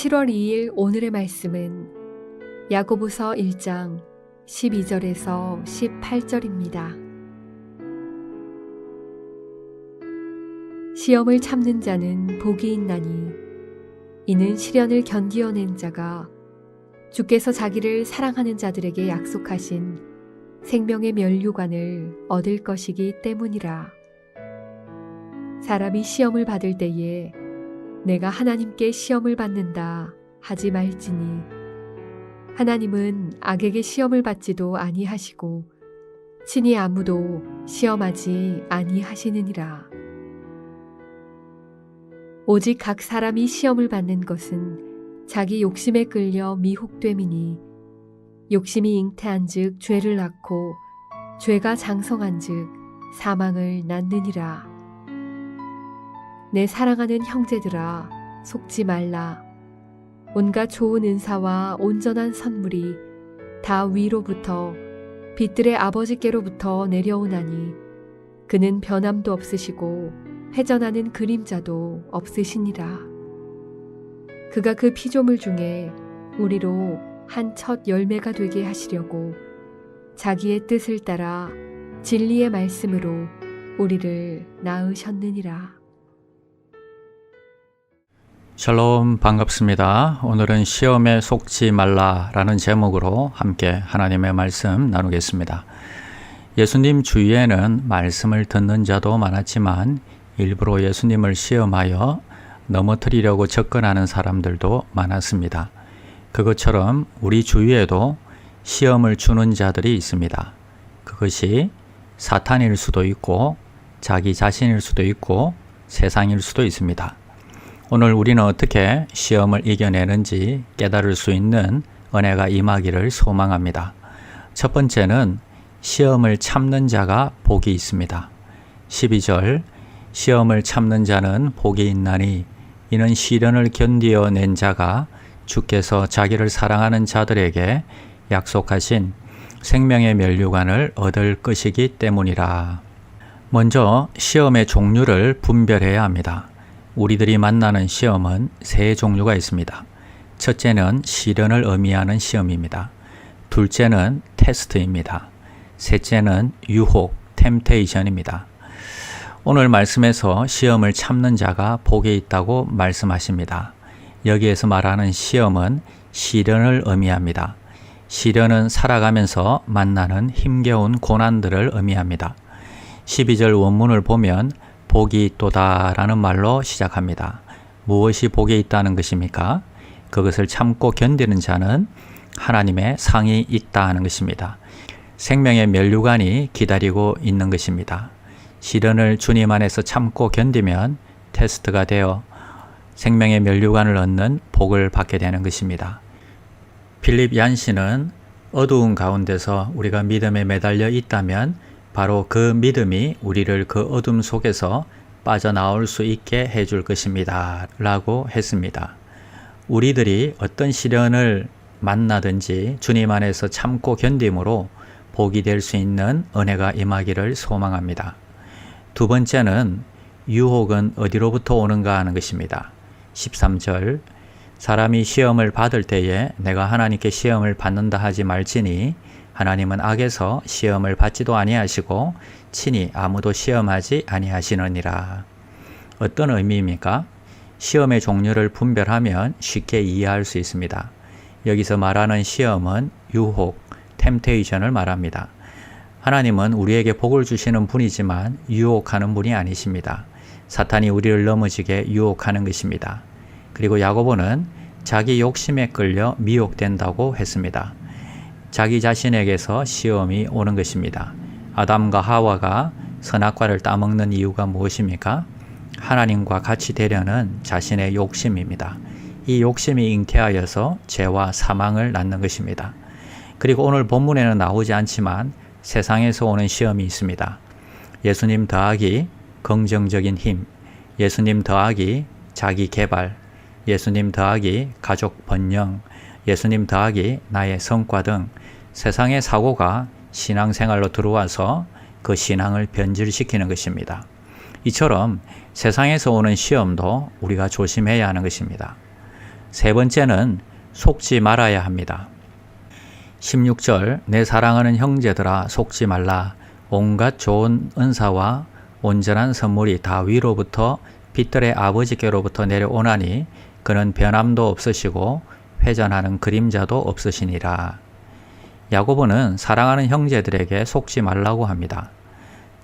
7월 2일 오늘의 말씀은 야고보서 1장 12절에서 18절입니다. 시험을 참는 자는 복이 있나니 이는 시련을 견디어낸 자가 주께서 자기를 사랑하는 자들에게 약속하신 생명의 면류관을 얻을 것이기 때문이라. 사람이 시험을 받을 때에 내가 하나님께 시험을 받는다 하지 말지니 하나님은 악에게 시험을 받지도 아니하시고 친히 아무도 시험하지 아니하시느니라. 오직 각 사람이 시험을 받는 것은 자기 욕심에 끌려 미혹됨이니 욕심이 잉태한즉 죄를 낳고 죄가 장성한즉 사망을 낳느니라. 내 사랑하는 형제들아 속지 말라. 온갖 좋은 은사와 온전한 선물이 다 위로부터 빛들의 아버지께로부터 내려오나니 그는 변함도 없으시고 회전하는 그림자도 없으시니라. 그가 그 피조물 중에 우리로 한 첫 열매가 되게 하시려고 자기의 뜻을 따라 진리의 말씀으로 우리를 낳으셨느니라. 샬롬 반갑습니다. 오늘은 시험에 속지 말라라는 제목으로 함께 하나님의 말씀 나누겠습니다. 예수님 주위에는 말씀을 듣는 자도 많았지만 일부러 예수님을 시험하여 넘어뜨리려고 접근하는 사람들도 많았습니다. 그것처럼 우리 주위에도 시험을 주는 자들이 있습니다. 그것이 사탄일 수도 있고 자기 자신일 수도 있고 세상일 수도 있습니다. 오늘 우리는 어떻게 시험을 이겨내는지 깨달을 수 있는 은혜가 임하기를 소망합니다. 첫 번째는 시험을 참는 자가 복이 있습니다. 12절 시험을 참는 자는 복이 있나니 이는 시련을 견디어 낸 자가 주께서 자기를 사랑하는 자들에게 약속하신 생명의 면류관을 얻을 것이기 때문이라. 먼저 시험의 종류를 분별해야 합니다. 우리들이 만나는 시험은 세 종류가 있습니다. 첫째는 시련을 의미하는 시험입니다. 둘째는 테스트입니다. 셋째는 유혹, 템테이션입니다. 오늘 말씀에서 시험을 참는 자가 복에 있다고 말씀하십니다. 여기에서 말하는 시험은 시련을 의미합니다. 시련은 살아가면서 만나는 힘겨운 고난들을 의미합니다. 12절 원문을 보면 복이 있도다라는 말로 시작합니다. 무엇이 복에 있다는 것입니까? 그것을 참고 견디는 자는 하나님의 상이 있다 하는 것입니다. 생명의 면류관이 기다리고 있는 것입니다. 시련을 주님 안에서 참고 견디면 테스트가 되어 생명의 면류관을 얻는 복을 받게 되는 것입니다. 필립 얀시는 어두운 가운데서 우리가 믿음에 매달려 있다면 바로 그 믿음이 우리를 그 어둠 속에서 빠져나올 수 있게 해줄 것입니다. 라고 했습니다. 우리들이 어떤 시련을 만나든지 주님 안에서 참고 견딤으로 복이 될 수 있는 은혜가 임하기를 소망합니다. 두 번째는 유혹은 어디로부터 오는가 하는 것입니다. 13절 사람이 시험을 받을 때에 내가 하나님께 시험을 받는다 하지 말지니 하나님은 악에서 시험을 받지도 아니하시고 친히 아무도 시험하지 아니하시느니라. 어떤 의미입니까? 시험의 종류를 분별하면 쉽게 이해할 수 있습니다. 여기서 말하는 시험은 유혹, 템테이션을 말합니다. 하나님은 우리에게 복을 주시는 분이지만 유혹하는 분이 아니십니다. 사탄이 우리를 넘어지게 유혹하는 것입니다. 그리고 야고보는 자기 욕심에 끌려 미혹된다고 했습니다. 자기 자신에게서 시험이 오는 것입니다. 아담과 하와가 선악과를 따먹는 이유가 무엇입니까? 하나님과 같이 되려는 자신의 욕심입니다. 이 욕심이 잉태하여서 죄와 사망을 낳는 것입니다. 그리고 오늘 본문에는 나오지 않지만 세상에서 오는 시험이 있습니다. 예수님 더하기 긍정적인 힘, 예수님 더하기 자기 개발, 예수님 더하기 가족 번영, 예수님 더하기 나의 성과 등 세상의 사고가 신앙생활로 들어와서 그 신앙을 변질시키는 것입니다. 이처럼 세상에서 오는 시험도 우리가 조심해야 하는 것입니다. 세 번째는 속지 말아야 합니다. 16절 내 사랑하는 형제들아 속지 말라 온갖 좋은 은사와 온전한 선물이 다 위로부터 빛들의 아버지께로부터 내려오나니 그는 변함도 없으시고 회전하는 그림자도 없으시니라. 야고보는 사랑하는 형제들에게 속지 말라고 합니다.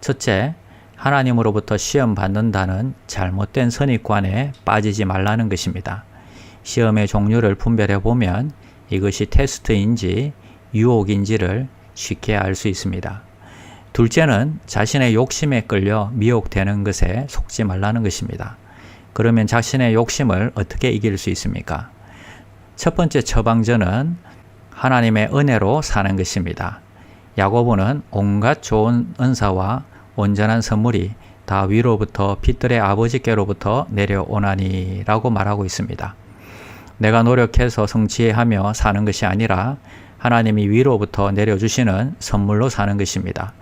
첫째, 하나님으로부터 시험 받는다는 잘못된 선입관에 빠지지 말라는 것입니다. 시험의 종류를 분별해 보면 이것이 테스트인지 유혹인지를 쉽게 알 수 있습니다. 둘째는 자신의 욕심에 끌려 미혹되는 것에 속지 말라는 것입니다. 그러면 자신의 욕심을 어떻게 이길 수 있습니까? 첫 번째 처방전은 하나님의 은혜로 사는 것입니다. 야고보는 온갖 좋은 은사와 온전한 선물이 다 위로부터 빛들의 아버지께로부터 내려오나니라고 말하고 있습니다. 내가 노력해서 성취하며 사는 것이 아니라 하나님이 위로부터 내려주시는 선물로 사는 것입니다.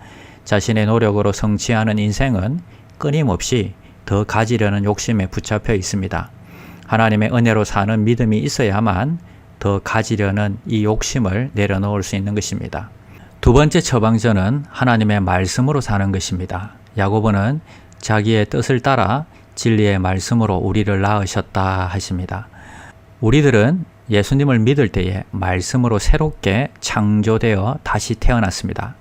자신의 노력으로 성취하는 인생은 끊임없이 더 가지려는 욕심에 붙잡혀 있습니다. 하나님의 은혜로 사는 믿음이 있어야만 더 가지려는 이 욕심을 내려놓을 수 있는 것입니다. 두 번째 처방전은 하나님의 말씀으로 사는 것입니다. 야고보는 자기의 뜻을 따라 진리의 말씀으로 우리를 낳으셨다 하십니다. 우리들은 예수님을 믿을 때에 말씀으로 새롭게 창조되어 다시 태어났습니다.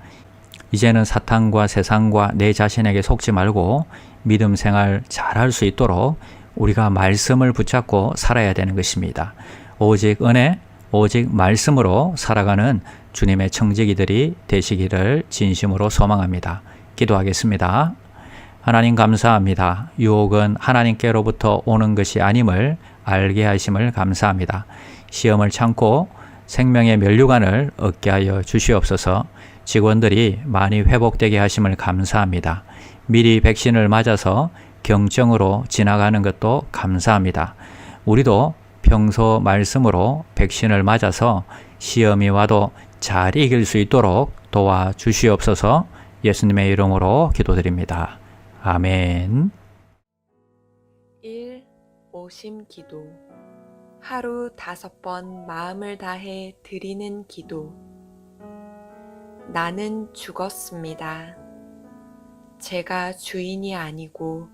이제는 사탄과 세상과 내 자신에게 속지 말고 믿음 생활 잘할 수 있도록 우리가 말씀을 붙잡고 살아야 되는 것입니다. 오직 은혜, 오직 말씀으로 살아가는 주님의 청지기들이 되시기를 진심으로 소망합니다. 기도하겠습니다. 하나님 감사합니다. 유혹은 하나님께로부터 오는 것이 아님을 알게 하심을 감사합니다. 시험을 참고 생명의 면류관을 얻게 하여 주시옵소서 직원들이 많이 회복되게 하심을 감사합니다. 미리 백신을 맞아서 경증으로 지나가는 것도 감사합니다. 우리도 평소 말씀으로 백신을 맞아서 시험이 와도 잘 이길 수 있도록 도와주시옵소서 예수님의 이름으로 기도드립니다. 아멘. 1. 오심 기도 하루 다섯 번 마음을 다해 드리는 기도 나는 죽었습니다. 제가 주인이 아니고